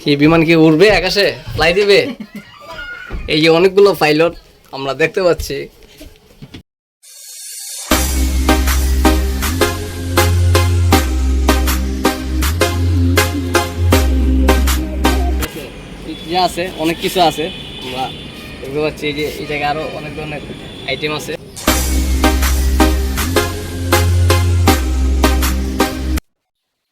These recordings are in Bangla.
কি বিমান কি উড়বে আকাশে? ফ্লাই দিবে? এই যে অনেকগুলো পাইলট আমরা দেখতে পাচ্ছি। ইয়ে আছে, অনেক কিছু আছে। আমরা দেখতে পাচ্ছি যে, এই জায়গায় আরও অনেক ধরনের আইটেম আছে।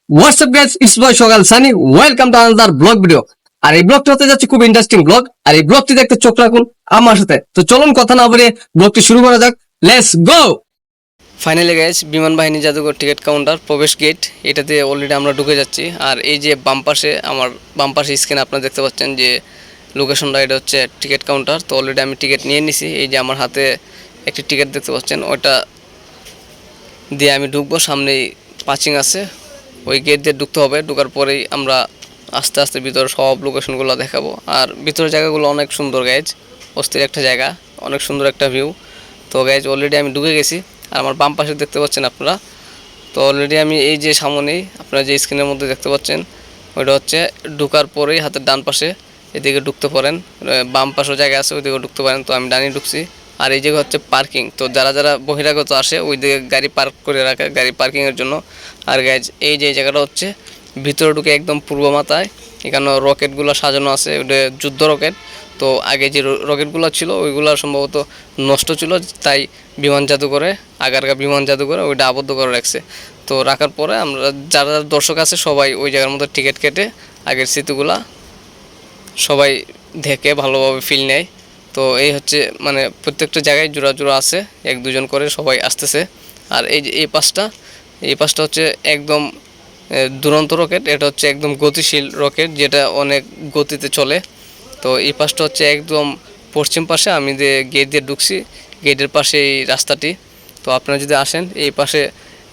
হোয়াটসঅ্যাপ গাইস ইটস বয় সকাল Sunny welcome to another vlog video আর এই ব্লগটা হতে যাচ্ছে খুব ইন্টারেস্টিং ব্লগ আর এই ব্লগটি দেখতে চোখ রাখুন আমার সাথে। তো চলুন কথা না বলে ব্লগটি শুরু করা যাক। লেটস গো ফাইনালি গাইস বিমান বাহিনী জাদুঘর টিকিট কাউন্টার প্রবেশ গেট এটাতে অলরেডি আমরা ঢুকে যাচ্ছি। আর এই যে বাম আমার বাম পাশে স্ক্রিনে আপনারা দেখতে পাচ্ছেন যে লোকেশনটা এটা হচ্ছে টিকিট কাউন্টার তো অলরেডি আমি টিকিট নিয়ে নিছি। এই যে আমার হাতে একটি টিকিট দেখতে পাচ্ছেন। ওইটা দিয়ে আমি ঢুকবো। সামনেই পাচিং আছে। ওই গেট দিয়ে ঢুকতে হবে, ঢুকার পরেই আমরা আস্তে আস্তে ভিতরে সব লোকেশনগুলো দেখাবো। আর ভিতরের জায়গাগুলো অনেক সুন্দর গাইজ অস্থির একটা জায়গা, অনেক সুন্দর একটা ভিউ তো গাইজ অলরেডি আমি ঢুকে গেছি। আর আমার বাম পাশে দেখতে পাচ্ছেন আপনারা? তো অলরেডি আমি এই যে সামনেই আপনারা যে স্ক্রিনের মধ্যে দেখতে পাচ্ছেন, ওইটা হচ্ছে ঢুকার পরেই হাতের ডান পাশে এদিকে ঢুকতে পারেন। বাম পাশেও জায়গা আছে ওইদিকে ঢুকতে পারেন। তো, আমি ডানি ঢুকছি। আর এই জায়গা হচ্ছে পার্কিং। তো যারা যারা বহিরাগত আসে, ওই দিকে গাড়ি পার্ক করে রাখে, গাড়ি পার্কিংয়ের জন্য। আর গাইজ এই যে জায়গাটা হচ্ছে, ভিতরে ঢুকে একদম পূর্ব মাথায়। এখানে রকেটগুলো সাজানো আছে, ওটা যুদ্ধ রকেট। তো আগে যে রকেটগুলো ছিল, ওইগুলো সম্ভবত নষ্ট ছিল, তাই বিমান জাদুঘরে, আগারগা বিমান জাদুঘরে ওইটা আবদ্ধ করে রাখছে। তো রাখার পরে আমরা, যারা যারা দর্শক আছে, সবাই ওই জায়গার মধ্যে টিকিট কেটে আগের স্মৃতিগুলা সবাই দেখে ভালোভাবে ফিল নেয়। তো এই হচ্ছে মানে প্রত্যেকটা জায়গায় জোড়া জোড়া আছে, এক দুজন করে সবাই আসতেছে। আর এই যে এই পাশটা এই পাশটা হচ্ছে একদম দুরন্ত রকেট, এটা হচ্ছে একদম গতিশীল রকেট, যেটা অনেক গতিতে চলে। তো এই পাশটা হচ্ছে একদম পশ্চিম পাশে, আমি যে গেট দিয়ে ঢুকছি, গেটের পাশে এই রাস্তাটি। তো আপনারা যদি আসেন, এই পাশে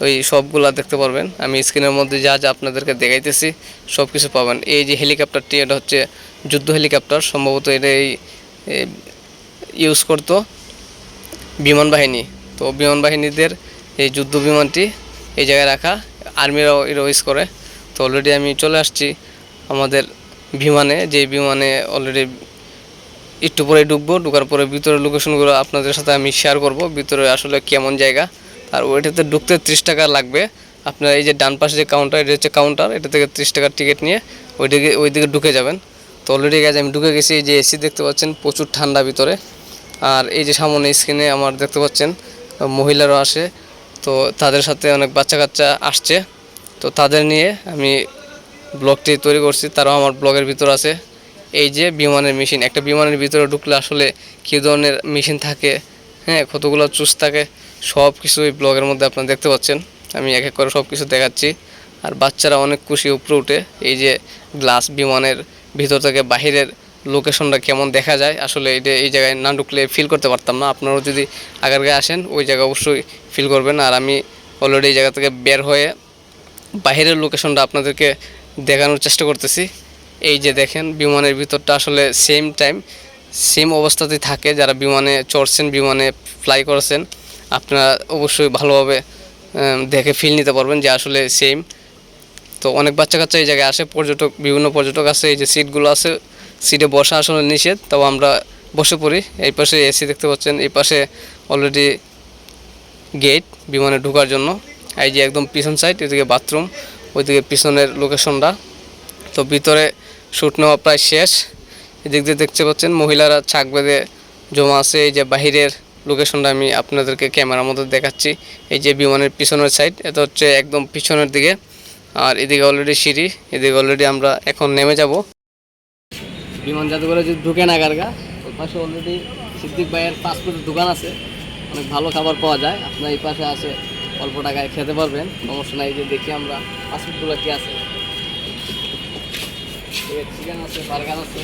ওই সবগুলা দেখতে পারবেন। আমি স্ক্রিনের মধ্যে যা যা আপনাদেরকে দেখাইতেছি সব কিছু পাবেন। এই যে হেলিকপ্টারটি, এটা হচ্ছে যুদ্ধ হেলিকপ্টার, সম্ভবত এটা এই ইউজ করতো বিমান বাহিনী। তো বিমান বাহিনীদের এই যুদ্ধ বিমানটি এই জায়গায় রাখা আর্মিরাও এটা ইউজ করে। তো অলরেডি আমি চলে আসছি আমাদের বিমানে। যে বিমানে অলরেডি একটু পরে ঢুকবো, ঢুকার পরে ভিতরের লোকেশনগুলো আপনাদের সাথে আমি শেয়ার করব। ভিতরে আসলে কেমন জায়গা আর ওইটাতে ঢুকতে ত্রিশ টাকা লাগবে। আপনার এই যে ডান পাশে যে কাউন্টার এটা হচ্ছে কাউন্টার এটা থেকে ত্রিশ টাকার টিকিট নিয়ে ওইদিকে ওইদিকে ঢুকে যাবেন। তো অলরেডি গেছে আমি ঢুকে গেছি, এই যে এসি দেখতে পাচ্ছেন, প্রচুর ঠান্ডা ভিতরে। আর এই যে সামনে স্ক্রিনে আমার দেখতে পাচ্ছেন মহিলারাও আসে। তো তাদের সাথে অনেক বাচ্চা কাচ্চা আসছে। তো তাদের নিয়ে আমি ব্লগটি তৈরি করছি, তারাও আমার ব্লগের ভিতর আছে। এই যে বিমানের মেশিন, একটা বিমানের ভিতরে ঢুকলে আসলে কী ধরনের মেশিন থাকে হ্যাঁ কতগুলো চুজ থাকে সব কিছু এই ব্লগের মধ্যে আপনারা দেখতে পাচ্ছেন। আমি এক এক করে সব কিছু দেখাচ্ছি। আর বাচ্চারা অনেক খুশি, উপরে উঠে। এই যে গ্লাস বিমানের ভিতর থেকে বাহিরের লোকেশনটা কেমন দেখা যায়? আসলে এটা এই জায়গায় না ঢুকলে ফিল করতে পারতাম না। আপনারাও যদি আগারগায় আসেন, ওই জায়গা অবশ্যই ফিল করবেন। আর আমি অলরেডি এই জায়গা থেকে বের হয়ে বাইরের লোকেশনটা আপনাদেরকে দেখানোর চেষ্টা করতেছি। এই যে দেখেন, বিমানের ভিতরটা আসলে সেম টাইম সেম অবস্থাতেই থাকে। যারা বিমানে চড়ছেন, বিমানে ফ্লাই করেছেন, আপনারা অবশ্যই ভালোভাবে দেখে ফিল নিতে পারবেন যে আসলে সেম তো অনেক বাচ্চা কাচ্চা এই জায়গায় আসে, পর্যটক, বিভিন্ন পর্যটক আছে, এই যে সিটগুলো আছে সিটে বসা আসলে নিষেধ, তাও আমরা বসে পড়ি। এই পাশে এসি দেখতে পাচ্ছেন, এই পাশে অলরেডি গেট বিমানে ঢোকার জন্য। এই যে একদম পিছন সাইড এদিকে বাথরুম ওইদিকে পিছনের লোকেশনটা তো ভিতরে শ্যুট নেওয়া প্রায় শেষ। এদিক দিয়ে দেখতে পাচ্ছেন, মহিলারা ছাক বেঁধে জমা আছে। এই যে বাহিরের লোকেশনটা আমি আপনাদেরকে ক্যামেরার মধ্যে দেখাচ্ছি। এই যে বিমানের পিছনের সাইড এটা হচ্ছে একদম পিছনের দিকে। আর এদিকে অলরেডি সিঁড়ি, এদিকে অলরেডি আমরা এখন নেমে যাব। বিমান জাদুঘরে যদি ঢুকে না গার্গা ওই পাশে অলরেডি সিদ্দিক ভাইয়ের পাসপোর্টের দোকান আছে। অনেক ভালো খাবার পাওয়া যায়। আপনার এই পাশে আসে অল্প টাকায় খেতে পারবেন। সমস্যা নাই যে দেখি আমরা পাসপোর্টগুলো কি আছে। চিকেন আছে বার্গার আছে,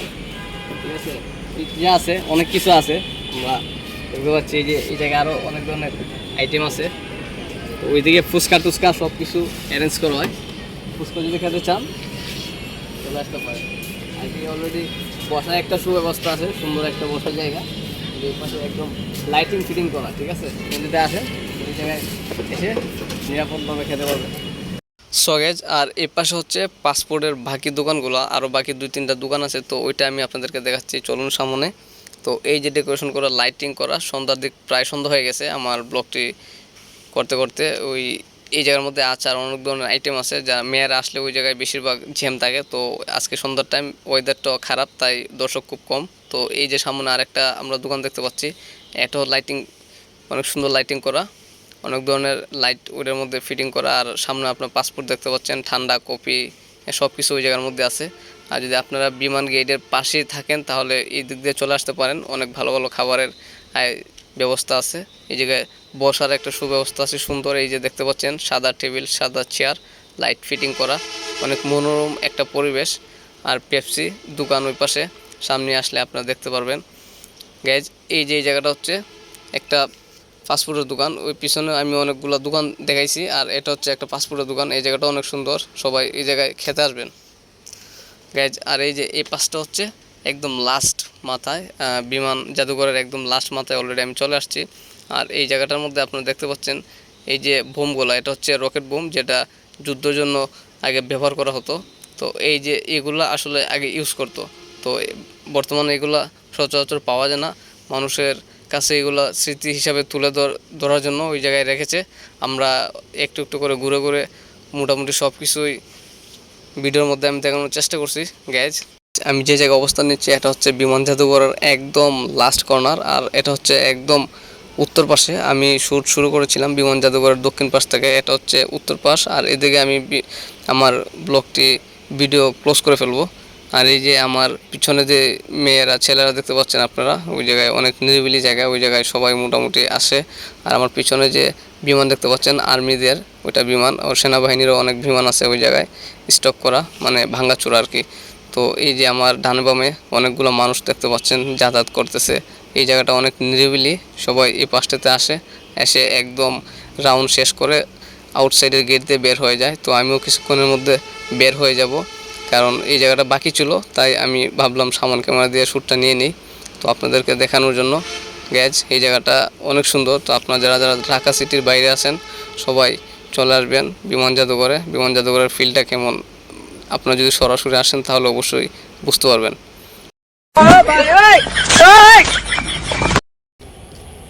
ঠিক আছে? পিৎজা আছে, অনেক কিছু আছে। আমরা দেখতে পাচ্ছি এই যে, এই জায়গায় আরও অনেক ধরনের আইটেম আছে। তো ওইদিকে ফুচকা টুচকা সব কিছু অ্যারেঞ্জ করা হয়। ফুচকা যদি খেতে চান, চলে আসতে পারেন। আর কি অলরেডি বসার একটা সুব্যবস্থা আছে, সুন্দর একটা বসার জায়গা। এই পাশে একদম লাইটিং ফিটিং করা, ঠিক আছে? যদি আসেন ওই জায়গায় এসে নিরাপদভাবে খেতে পারবেন সগেজ আর এই পাশে হচ্ছে পাসপোর্টের বাকি দোকানগুলো আরও বাকি দুই তিনটা দোকান আছে, তো ওইটা আমি আপনাদেরকে দেখাচ্ছি, চলুন সামনে। তো এই যে ডেকোরেশন করা লাইটিং করা, সন্ধ্যার দিক প্রায় সন্ধ্যা হয়ে গেছে, আমার ব্লগটি করতে করতে ওই এই জায়গার মধ্যে আচার অনেক ধরনের আইটেম আছে, যা মেয়েরা আসলে ওই জায়গায় বেশিরভাগ জ্যাম থাকে। তো আজকে সন্ধ্যার টাইম ওয়েদারটা খারাপ, তাই দর্শক খুব কম। তো এই যে সামনে আরেকটা আমরা দোকান দেখতে পাচ্ছি এটাও লাইটিং অনেক সুন্দর লাইটিং করা। অনেক ধরনের লাইট ওটার মধ্যে ফিটিং করা। আর সামনে আপনার পাসপোর্ট দেখতে পাচ্ছেন, ঠান্ডা কপি সব কিছু ওই জায়গার মধ্যে আছে। আর যদি আপনারা বিমান গেটের পাশেই থাকেন, তাহলে এই দিক দিয়ে চলে আসতে পারেন। অনেক ভালো ভালো খাবারের ব্যবস্থা আছে। এই জায়গায় বসার একটা সুব্যবস্থা আছে সুন্দর। এই যে দেখতে পাচ্ছেন, সাদা টেবিল, সাদা চেয়ার, লাইট ফিটিং করা। অনেক মনোরম একটা পরিবেশ। আর পেপসি দোকান ওই পাশে, সামনে আসলে আপনারা দেখতে পারবেন। গ্যাজ এই যে এই জায়গাটা হচ্ছে একটা ফাস্টফুডের দোকান। ওই পিছনে আমি অনেকগুলো দোকান দেখাইছি। আর এটা হচ্ছে একটা ফাস্টফুডের দোকান। এই জায়গাটা অনেক সুন্দর। সবাই এই জায়গায় খেতে আসবেন। গ্যাজ আর এই যে এই পাশটা হচ্ছে একদম লাস্ট মাথায় বিমান জাদুঘরের একদম লাস্ট মাথায় অলরেডি আমি চলে আসছি। আর এই জায়গাটার মধ্যে আপনারা দেখতে পাচ্ছেন, এই যে বোমগুলো, এটা হচ্ছে রকেট বোম যেটা যুদ্ধের জন্য আগে ব্যবহার করা হতো। তো এই যে এগুলা আসলে আগে ইউজ করতো। তো বর্তমানে এগুলা সচরাচর পাওয়া যায় না। মানুষের কাছে এগুলো স্মৃতি হিসাবে তুলে ধর, ধরার জন্য ওই জায়গায় রেখেছে। আমরা একটু একটু করে ঘুরে ঘুরে মোটামুটি সব কিছুই ভিডিওর মধ্যে আমি দেখানোর চেষ্টা করছি গ্যাজ আমি যে জায়গায় অবস্থান নিচ্ছি, এটা হচ্ছে বিমান জাদুঘরের একদম লাস্ট কর্নার আর এটা হচ্ছে একদম উত্তর পাশে। আমি শ্যুট শুরু করেছিলাম বিমান জাদুঘরের দক্ষিণ পাশ থেকে, এটা হচ্ছে উত্তর পাশ, আর এদিকে আমি আমার ব্লগটি ভিডিও ক্লোজ করে ফেলব। আর এই যে আমার পিছনে যে মেয়েরা, ছেলেরা দেখতে পাচ্ছেন আপনারা, ওই জায়গায় অনেক নিরিবিলি জায়গা, ওই জায়গায় সবাই মোটামুটি আসে। আর আমার পিছনে যে বিমান দেখতে পাচ্ছেন, আর্মিদের ওইটা বিমান, ও সেনাবাহিনীরও অনেক বিমান আছে ওই জায়গায় স্টক করা মানে ভাঙ্গাচোরা আর কি। তো এই যে আমার ডানে বামে অনেকগুলো মানুষ দেখতে পাচ্ছেন, যাতায়াত করতেছে। এই জায়গাটা অনেক নিরিবিলি, সবাই এই পাশটাতে আসে, এসে একদম রাউন্ড শেষ করে আউটসাইডের গেট দিয়ে বের হয়ে যায়। তো আমিও কিছুক্ষণের মধ্যে বের হয়ে যাব, কারণ এই জায়গাটা বাকি ছিল, তাই আমি ভাবলাম সামান ক্যামেরা দিয়ে শ্যুটটা নিয়ে নিই। তো আপনাদেরকে দেখানোর জন্য গ্যাজ এই জায়গাটা অনেক সুন্দর। তো আপনারা যারা যারা ঢাকা সিটির বাইরে আছেন, সবাই চলে আসবেন বিমান জাদুঘরে। বিমান জাদুঘরের ফিল্ডটা কেমন? আপনারা যদি সরাসরি আসেন, তাহলে অবশ্যই বুঝতে পারবেন।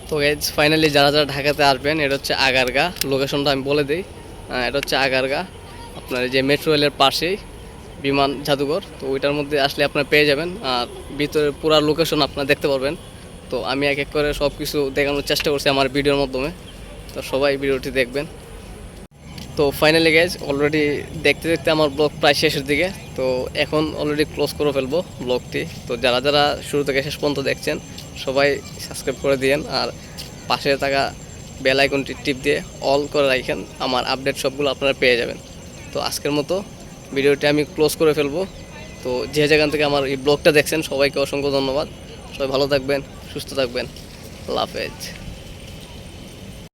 তো গ্যাজ ফাইনালি যারা যারা ঢাকাতে আসবেন, এটা হচ্ছে আগারগা। লোকেশনটা আমি বলে দিই। এটা হচ্ছে আগারগা। আপনার যে মেট্রো রেলের পাশেই বিমান জাদুঘর। তো ওইটার মধ্যে আসলে আপনারা পেয়ে যাবেন। আর ভিতরে পুরো লোকেশন আপনারা দেখতে পারবেন। তো আমি এক এক করে সব কিছু দেখানোর চেষ্টা করছি আমার ভিডিওর মাধ্যমে। তো সবাই ভিডিওটি দেখবেন। তো ফাইনালি গ্যাজ অলরেডি দেখতে দেখতে আমার ব্লগ প্রায় শেষের দিকে, তো এখন অলরেডি ক্লোজ করে ফেলব ব্লগটি তো যারা যারা শুরু থেকে শেষ পর্যন্ত দেখছেন, সবাই সাবস্ক্রাইব করে দিয়েন আর পাশে থাকা বেল আইকনটি টিপ দিয়ে অল করে রাখেন, আমার আপডেট সবগুলো আপনারা পেয়ে যাবেন। তো আজকের মতো ভিডিওটি আমি ক্লোজ করে ফেলব। তো যে যেখান থেকে আমার এই ব্লগটা দেখছেন, সবাইকে অসংখ্য ধন্যবাদ। সবাই ভালো থাকবেন, সুস্থ থাকবেন। আল্লাহ হাফেজ।